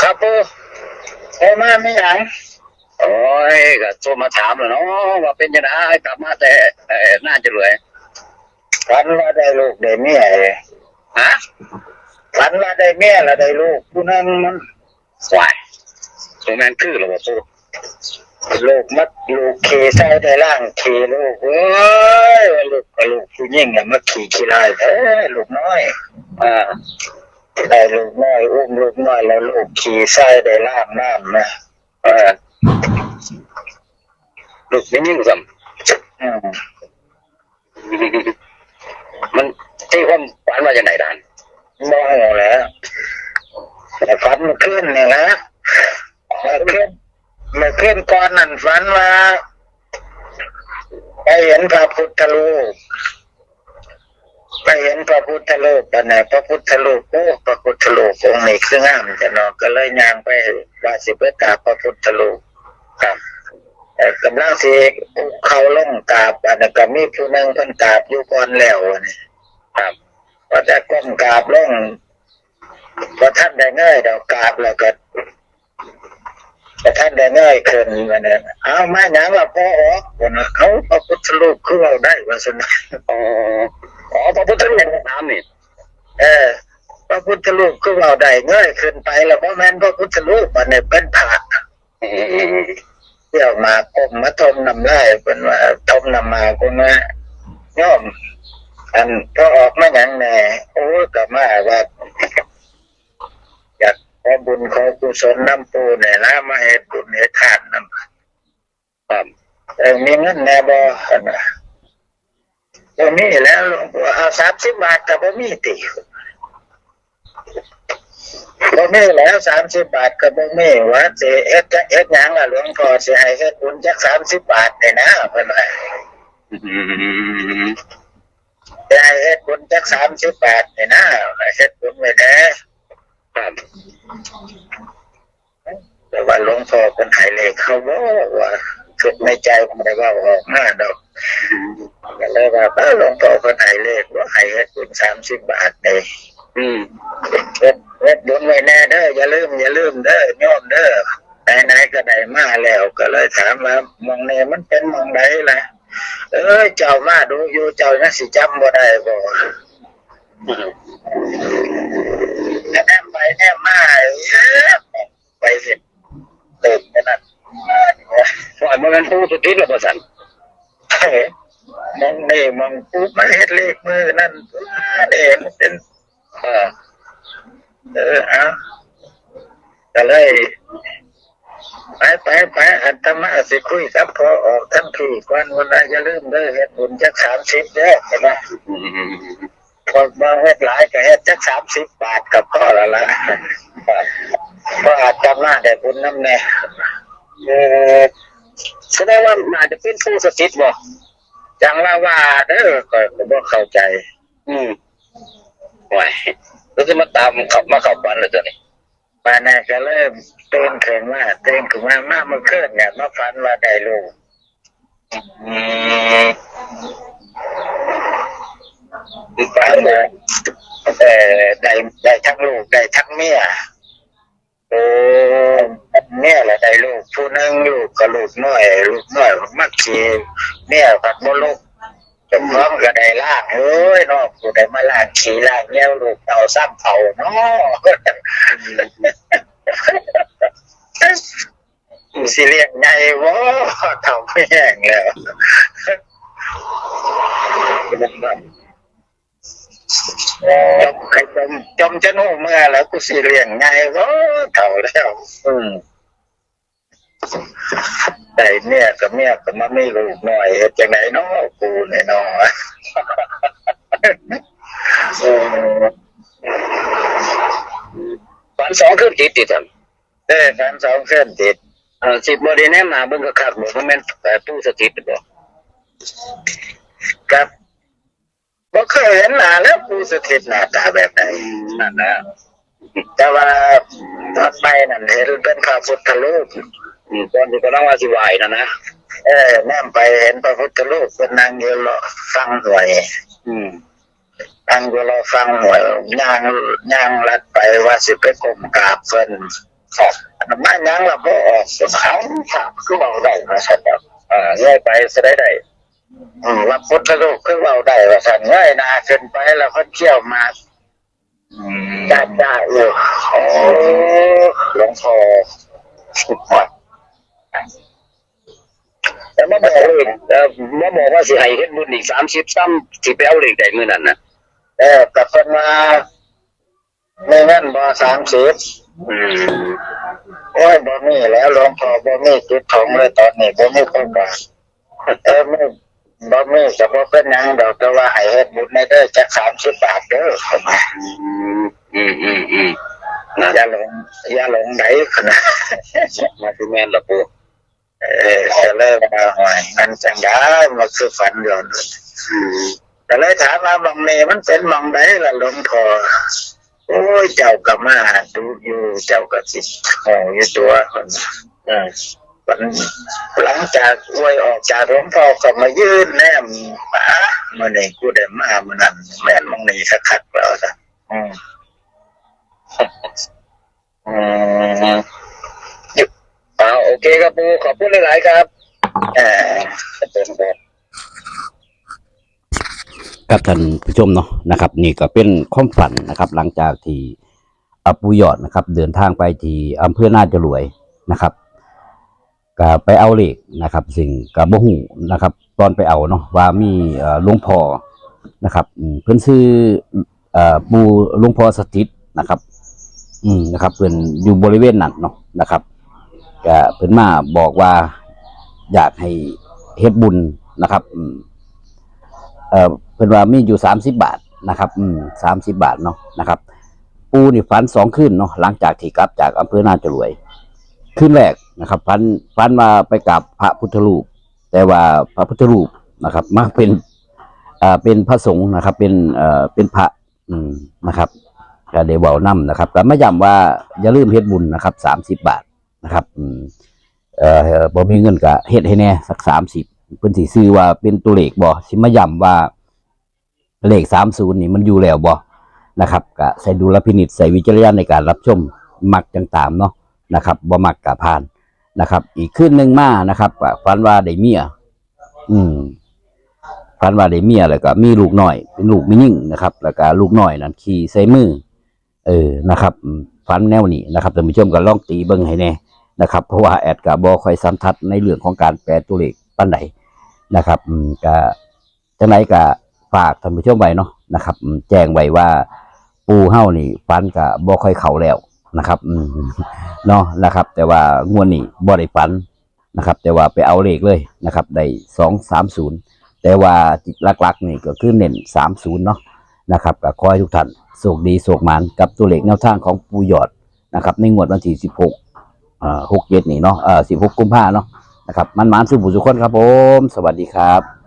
ครับปูโอ้มาไม่หยังโอ้ยก็โทรมาถามแล้วเนาะว่าเป็นยังไงกลับมาแต่เออน่าจะรวยฝันว่าได้ลูกได้เมียฮะฝันว่าได้เมียแล้วได้ลูกผู้นั้นมันวายตรงนั้นคือหรอวะปูลูกมัดลูกขี่ใส่ได้ล่างขี่ลูกเอ้ยลูกกับลูกผู้ยิ่งอย่ามาขี่ขี้ลายเอ้ยลูกน้อย อ่า ได้ลูกน้อยอุ้มลูกน้อยแล้วลูกขี่ใส่ได้ล่างน้ำนะเออลูกไม่ยิ่งสัมมันที่ความฝันว่าจะไหนดานมองแล้วแต่ฝันมันขึ้นเนี่ยนะมันขึ้นมันขึ้นก่อนนั่นฝันว่าไปเห็นพระพุทธรูป ไปเห็นพระพุทธรูปแต่ไหนพระพุทธรูปโอ้พระพุทธรูปองค์นี้คืองามจะเนอะก็เลยย่างไปว่าสิไปกราบพระพุทธรูปครับแต่กำลังสิเขาล่งกราบอันนั้นก็มีผู้หนึงเพิ่นกราบอยู่ก่อนแล้วนี่ครับพอจะก้มกราบล่งพอท่านได้เงยดอกกราบแล้วก็พอท่านได้เงยขึ้นมาเนี่ยเอามาหยังละพ่อออกวันเขาพระพุทธรูปคือเราได้ว่าสนะอ๋อ อ๋อพระพุทธรูปน้ำนี่เออ พระพุทธรูปคือเราได้เงยขึ้นไปแล้วพ่อแม่นพระพุทธรูปมันเนี่ยเป็นพระอืมเที่ยวมาก้มมาทมน้ำลายเป็นว่าทมนำมาคุณว่าย่อมอันก็ออกมาอย่างแน่โอ้ยก็มาว่าอยากขอบุญขอกุศลน้ำปูเนี่ยนะมาเฮ็ดบุญเฮ็ดทานน้ำครับเออมีเงินแน่บ่อั นน่ะบ่มีแล้วหลวงปู่เอาสามสิบบาทก็บ่มีติบ่มีแล้วสามสิบบาทก็บ่มีว่าสิเฮ็ดจะเฮ็ดหยังล่ะหลวงพ่อสิให้เฮ็ดบุญจักสามสิบบาทนี่นะเพิ่นว่าอืมสิให้เฮ็ดบุญจักสามสิบบาทนี่นะเฮ็ดบุญไว้แน่ครับแต่ว่าหลวงพ่อเป็นหายเลขเขาบอกว่า คิดในใจผมได้ว่าออกมาดอกก็เลยว่าเออหลวงพ่อเป็นหายเลขว่าให้เฮ็ดบุญสามสิบบาทเลยอืมเฮ็ดเฮ็ดบุญไว้แน่เด้ออย่าลืมอย่าลืมเด้อโยมเด้อไหนๆก็ได้มาแล้ว ก็เลยถามว่ามองนี่มันเป็นมองใดล่ะเอ้ยเจ้ามาดูอยู่เจ้ายังสิจำบ่ได้บ่แต่แนมไปแนมมาเอ้ยไปสิเติมไปนั่นป ล่อยมันเป็นผู้สุดที่หรอประสันเฮ้ยมองนี่มองปุ๊บมันเฮ็ดเลขมือนั่นเด้มันเป็นเออเออเอาก็เลยไปไปไปอัตมาสิคุยกับพอออกท่านพี่ก่อนวันนั้นอย่าลืมเด้อเฮ็ดบุญจักสามสิบเด้อเห็นไหมพอมาเฮ็ดหลายก็เฮ็ดจักสามสิบบาทกับพ่อละละเพราะอาจจะมาได้บุญน้ำแน่ เออแสดงว่าน่าจะเป็นผู้สุดที่บ่จังว่าว่าเด้อก็บ่เข้าใจ อืมไหวแล้วจะมาตามเขามาข้าฝันเลยตัวนี้มาแน่ก็เริ่มตื่นขึ้นมาเตื่นขึ้นมามาเมื่อคืนเนี่ยมาฝันว่าได้ลูกอืมฝันว่าเออได้ได้ทั้งลูกได้ทั้งเมีย โอ้เมียละได้ลูกผู้หนึงลูกก็ลูกน้อยลูกน้อยมักขี่เมียผับ่ลูกจะพร้อมก็ได้ล่างเอ้ยเนาะผู้ใดมาล่างขี่ล่างเงี้ยวลูกเอาซ้ำเผาเนาะสิเรียกไงวะเท่าไม่แห้งแล้วจมใคร จมจมจะนู่เมื่อแล้วกูสิเรียงไงวะเท่าแล้ว อืมแต่เมียกับเมียกับมาไม่ลูกหน่อยเฮ็ดจังไหนเนาะกูเนี่ยเนาะเออฝันสองคืนติดติดกันเด้กันสองเส้นติดเออสิบ่ได้แนมหน้าเบิ่งก็คักบ่เพราะแม่นแต่ผู้สถิตบ่ครับ บ่เคยเห็นหน้าแล้วกูสถิตหน้าตาแบบไหนนั่นนะแต่ว่าตอนไปนั่นเห็นเป็นพระพุทธรูปอืมตอนที่กำลังว่าสิไหวนะนะเออแนมไปเห็นพระพุทธรูปเป็นนางอยู่รอฟังหวยอืมนางอยู่รอฟังหวยย่างย่างลัดไปว่าสิไปกรมกราบเพิ่นครับอันนั้นมายังละบ่ออกสนามครับคือเว้าได้ว่าซั่นครับอ่าง่ายไปซะได้ได้ อืมว่าพุทธรูปคือเว้าได้ว่าซั่นเงยหน้าขึ้นไปแล้วเพิ่นเขี่ยวหมากอืมจ้าจ้าอยู่โอ้หลวงพ่อสุดยอดแต่มาบอกเลยเอ่อมาบอกว่าสิให้เฮ็ดบุญอีก30ซ้ำสิไปเอาเลขได้มื้อนั้นน่ะเออกับเพิ่นมาไม่งั้นบ่สามสิบอืมโอ้ยบ่มีแล้วหลวงพ่อบ่มีจุดของเลยตอนนี้บ่มีคนบาทเออไม่ บ่มีจะบ่เป็นหยังดอกแต่ว่าให้เฮ็ดบุญในเด้อจักสามสิบบาทเด้อเข้ามาอืมอืมอืมนะอย่าหลงอย่าหลงไหนขนาดมาคือแม่นละปูเออก็เลยว่าหอยมันจังได้มาคือฝันย้อนอืมก็เลยถามว่าหมองนี้มันเป็นหมองใดล่ะหลวงพ่อโอ้ยเจ้าก็มาดูอยู่เจ้าก็สิโหอยู่ตัวคนน่ะเออ หลังจากอวยออกจากหลวงพ่อก็มายืนแนมป๋ามื่อนี้กูได้มามื่อนั้นแม่นมองนี้คักๆแล้วจ้ะอืมอืมอ่าโอเคครับปูขอบคุณหลายๆครับเออเป็นครับครับท่านผู้ชมเนาะนะครับ นี่ก็เป็นความฝันนะครับ หลังจากที่อปูยอดนะครับ เดินทางไปที่อำเภอนาจรวยนะครับ ก็ไปเอาเหล็กนะครับสิ่งกับบ่หูนะครับ ตอนไปเอาเนาะว่ามีหลวงพ่อนะครับเพิ่นชื่ออ่อปูหลวงพ่อสถิตนะครับ อืมนะครับเพิ่นอยู่บริเวณนั้นเนาะนะครับก็เพิ่นมาบอกว่าอยากให้เฮ็ดบุญนะครับอืมเอ่อเพิ่นว่ามีอยู่สามสิบบาทนะครับอืมสามสิบบาทเนาะนะครับ ปูนี่ฝันสองคืนเนาะหลังจากที่กลับจากอำเภอนาจรวยคืนแรก นะครับฝันฝันมาไปกับพระพุทธรูป แต่ว่าพระพุทธรูปนะครับมาเป็นอ่าเป็นพระสงฆ์นะครับ เป็นเอ่อเป็นพระอืมนะครับก็ได้เว้านํนะครับก็มาย้ำว่าอย่าลืมเฮ็ดบุญนะครับสามสิบบาทนะครับอืมเอ่อบ่มีเงินก็เฮ็ดให้แน่สักสามสิบเพิ่นสิซื้อว่าเป็นตัวเลขบ่สิมาย้ำว่าเลข30นี่มันอยู่แล้วบ่นะครับก็ใส่ดูลพินิจใส่วิจารณญาณในการรับชมมักจังตามเนาะนะครับบ่มักกะผ่าน นะครับ อีกคืนหนึ่งมานะครับก็ฝันว่าได้เมีย อืมฝันว่าได้เมียแล้วก็มีลูกหน้อย เป็นลูกมียิ่งนะครับ แล้วก็ลูกหน้อยนั้นขี่ใส่มือ เออนะครับอืมฝันแนวนี้นะครับท่านผู้ชมก็ลองตีเบิ่งให้แน่นะครับ เพราะว่าแอดก็บ่ค่อยสันทัดในเรื่องของการแปลตัวเลขปานใดนะครับก็จังไรก็ฝากท่านผู้ชมไว้เนาะนะครับ แจ้งไว้ว่าปูเฮานี่ฟันก็บ่ค่อยเขาแล้ว นะครับเนาะนะครับ แต่ว่างวดนี้บ่ได้ฟันนะครับ แต่ว่าไปเอาเลขเลยนะครับได้สองสามศูนย์แต่ว่าหลักๆนี่ก็คือเน้นสามศูนย์เนาะนะครับก็ขอให้ทุกท่านโชคดีโชคหมานกับตัวเลขแนวทางของปูยอดนะครับ ในงวดวันที่สิบหกอ่าหกเจ็ดนี่เนาะเอ่อสิบหกกุมภาเนาะนะครับมันหมานสุบุสุคนครับผม สวัสดีครับ